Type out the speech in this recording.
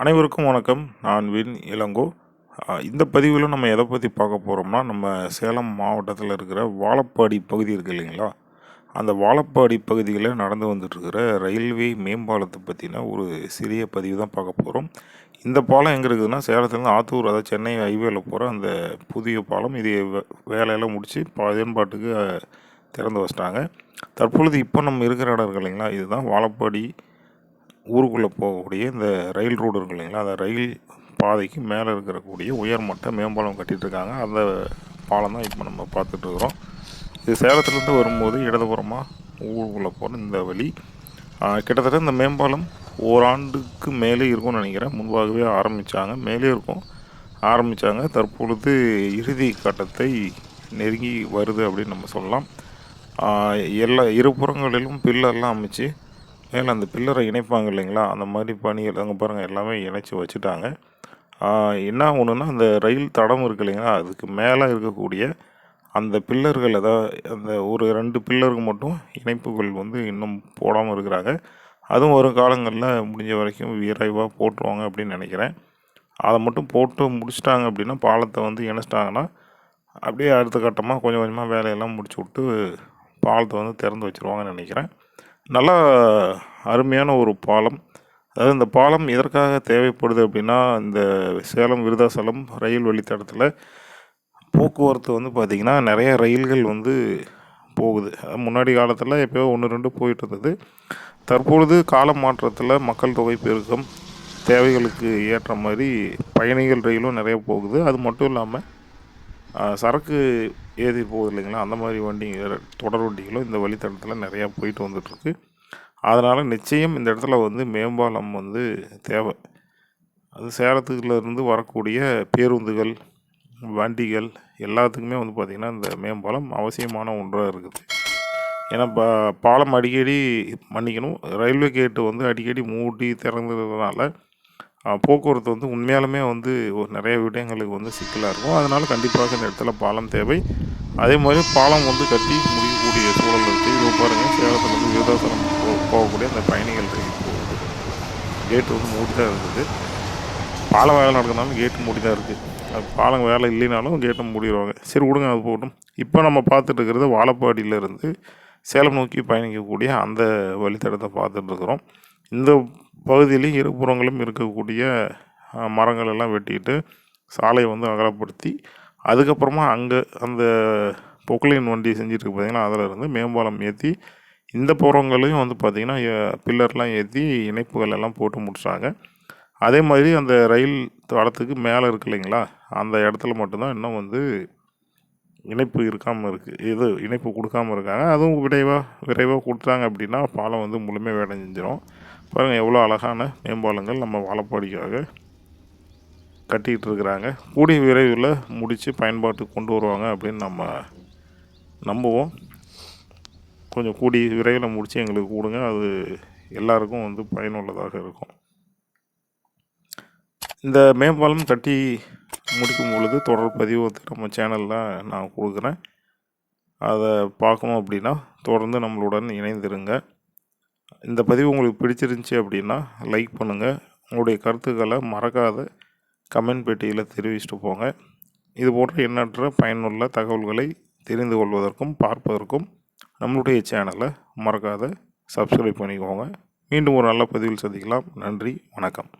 அனைவருக்கும் வணக்கம். நான் வின் இளங்கோ. இந்த பதிவில் நம்ம எதை பற்றி பார்க்க போகிறோம்னா நம்ம சேலம் மாவட்டத்தில் இருக்கிற வாழப்பாடி பகுதி இருக்கு இல்லைங்களா? அந்த வாழப்பாடி பகுதியில் நடந்து வந்துட்டுருக்கிற ரயில்வே மேம்பாலத்தை பற்றின ஒரு சிறிய பதிவு தான் பார்க்க போகிறோம் இந்த பாலம் எங்கே இருக்குதுன்னா சேலத்துலேருந்து ஆத்தூர் அதாவது சென்னை ஹைவேல போகிற அந்த புதிய பாலம். இது வே- வேலையெல்லாம் முடித்து பயன்பாட்டுக்கு திறந்து வச்சிட்டாங்க. தற்பொழுது இப்போ நம்ம இருக்கிற இடம் இருக்கு இல்லைங்களா? இதுதான் வாழப்பாடி ஊருக்குள்ளே போகக்கூடிய இந்த ரயில் ரோடு இருக்கு இல்லைங்களா அந்த ரயில் பாதைக்கு மேலே இருக்கக்கூடிய உயர்மட்ட மேம்பாலம் கட்டிட்டு இருக்காங்க அந்த பாலம் தான் இப்போ நம்ம பார்த்துட்ருக்குறோம் இது சேலத்துலேருந்து வரும்போது இடதுபுறமாக ஊருக்குள்ளே போகிற இந்த வழி. கிட்டத்தட்ட இந்த மேம்பாலம் ஓராண்டுக்கு மேலே இருக்கும்னு நினைக்கிறேன். முன்பாகவே ஆரம்பித்தாங்க மேலே இருக்கும். ஆரம்பித்தாங்க தற்பொழுது இறுதி கட்டத்தை நெருங்கி வருது அப்படின்னு நம்ம சொல்லலாம். எல்லா இருபுறங்களிலும் பில்லெல்லாம் அமைச்சு மேலே அந்த பில்லரை இணைப்பாங்க இல்லைங்களா? அந்த மாதிரி பணிகள் அங்கே பாருங்கள் எல்லாமே இணைச்சி வச்சுட்டாங்க. என்ன ஒன்றுனா அந்த ரயில் தடம் இருக்கு இல்லைங்களா? அதுக்கு மேலே இருக்கக்கூடிய அந்த பில்லர்கள் அதாவது அந்த ஒரு ரெண்டு பில்லருக்கு மட்டும் இணைப்புகள் வந்து இன்னும் போடாமல் இருக்கிறாங்க. அதுவும் ஒரு காலங்களில் முடிஞ்ச வரைக்கும் விரைவாக போட்டுருவாங்க அப்படின்னு நினைக்கிறேன். அதை மட்டும் போட்டு முடிச்சிட்டாங்க அப்படின்னா பாலத்தை வந்து இணைச்சிட்டாங்கன்னா அப்படியே அடுத்த கட்டமாக கொஞ்சம் கொஞ்சமாக வேலையெல்லாம் முடிச்சு விட்டு பாலத்தை வந்து திறந்து வச்சுருவாங்கன்னு நினைக்கிறேன். நல்லா அருமையான ஒரு பாலம். அதாவது இந்த பாலம் எதற்காக தேவைப்படுது அப்படின்னா இந்த சேலம் விருதாசலம் ரயில் வழித்தடத்தில் போக்குவரத்து வந்து பார்த்திங்கன்னா நிறைய ரயில்கள் வந்து போகுது. அது முன்னாடி காலத்தில் எப்போயோ ஒன்று ரெண்டு போயிட்டு இருந்தது தற்பொழுது கால மாற்றத்தில் மக்கள் தொகை பெருக்கம் தேவைகளுக்கு ஏற்ற மாதிரி பயணிகள் ரயிலும் நிறைய போகுது. அது மட்டும் இல்லாமல் சரக்கு ஏறி போகுது இல்லைங்களா? அந்த மாதிரி வண்டி தொடர் வண்டிகளும் இந்த வழித்தடத்தில் நிறையா போயிட்டு வந்துட்டுருக்கு. அதனால் நிச்சயம் இந்த இடத்துல வந்து மேம்பாலம் வந்து தேவை. அது சேலத்துல வரக்கூடிய பேருந்துகள் வண்டிகள் எல்லாத்துக்குமே வந்து பார்த்திங்கன்னா இந்த மேம்பாலம் அவசியமான ஒன்றாக இருக்குது. ஏன்னா பா பாலம் அடிக்கடி மன்னிக்கணும். ரயில்வே கேட்டு வந்து அடிக்கடி மூடி திறந்ததுனால போக்குவரத்து வந்து உண்மையாலுமே வந்து ஒரு நிறைய விடயங்களுக்கு வந்து சிக்கலாக இருக்கும். அதனால் கண்டிப்பாக இந்த இடத்துல பாலம் தேவை. அதே மாதிரி பாலம் வந்து கட்டி முடியக்கூடிய சூழல் இருக்குது இது பாருங்கள் சேலத்துலேருந்து விருதாசலம் போகக்கூடிய அந்த பயணிகள் ரயில் போகுது கேட்டு வந்து மூடி தான் இருந்தது பாலம் வேலை நடக்கிறதுனாலும் கேட்டு மூடி தான் இருக்குது அது பாலம் வேலை இல்லைனாலும் கேட்டை மூடிடுவாங்க சரி விடுங்க அது போகட்டும். இப்போ நம்ம பார்த்துட்டு இருக்கிறது வாழப்பாடியிலேருந்து சேலம் நோக்கி பயணிக்கக்கூடிய அந்த வழித்தடத்தை பார்த்துட்டு இருக்கிறோம். இந்த பகுதியிலையும் இருபுறங்களும் இருக்கக்கூடிய மரங்கள் எல்லாம் வெட்டிட்டு சாலையை வந்து அகலப்படுத்தி அதுக்கப்புறமா அங்கே அந்த பொக்லைன் வண்டி செஞ்சுட்டு பார்த்திங்கன்னா பார்த்தீங்கன்னா அதில் இருந்து மேம்பாலம் ஏற்றி இந்த புறங்களையும் வந்து பார்த்திங்கன்னா பில்லர்லாம் ஏற்றி இணைப்புகள் எல்லாம் போட்டு முடிச்சாங்க. அதே மாதிரி அந்த ரயில் தடத்துக்கு மேலே இருக்கு இல்லைங்களா? அந்த இடத்துல மட்டும்தான் இன்னும் வந்து இணைப்பு இருக்காமல் இருக்குது இது இணைப்பு கொடுக்காம இருக்காங்க. அதுவும் விரைவாக விரைவாக கொடுத்தாங்க அப்படின்னா பாலம் வந்து முழுமையாக வேலை செஞ்சிடும் பாருங்கள் எவ்வளோ அழகான மேம்பாலங்கள் நம்ம வாழப்பாடிக்காக கட்டிகிட்டு இருக்கிறாங்க. கூடிய விரைவில் முடித்து பயன்பாட்டுக்கு கொண்டு வருவாங்க அப்படின்னு நம்ம நம்புவோம். கொஞ்சம் கூடிய விரைவில் முடித்து எங்களுக்கு கொடுங்க. அது எல்லாருக்கும் வந்து பயனுள்ளதாக இருக்கும். இந்த மேம்பாலம் கட்டி முடிக்கும் பொழுது தொடர் பதிவு வந்து நம்ம சேனலில் நான் கொடுக்குறேன். அதை பார்க்கணும் அப்படின்னா தொடர்ந்து நம்மளுடன் இணைந்திருங்க. இந்த பதிவு உங்களுக்கு பிடிச்சிருந்துச்சி அப்படின்னா லைக் பண்ணுங்கள் உங்களுடைய கருத்துக்களை மறக்காத. கமெண்ட் பெட்டியில் தெரிவிச்சுட்டு போங்க. இது போன்ற எண்ணற்ற பயனுள்ள தகவல்களை தெரிந்து கொள்வதற்கும் பார்ப்பதற்கும் நம்மளுடைய சேனலை மறக்காத சப்ஸ்கிரைப் பண்ணிக்கோங்க. மீண்டும் ஒரு நல்ல பதிவில் சந்திக்கலாம். நன்றி வணக்கம்.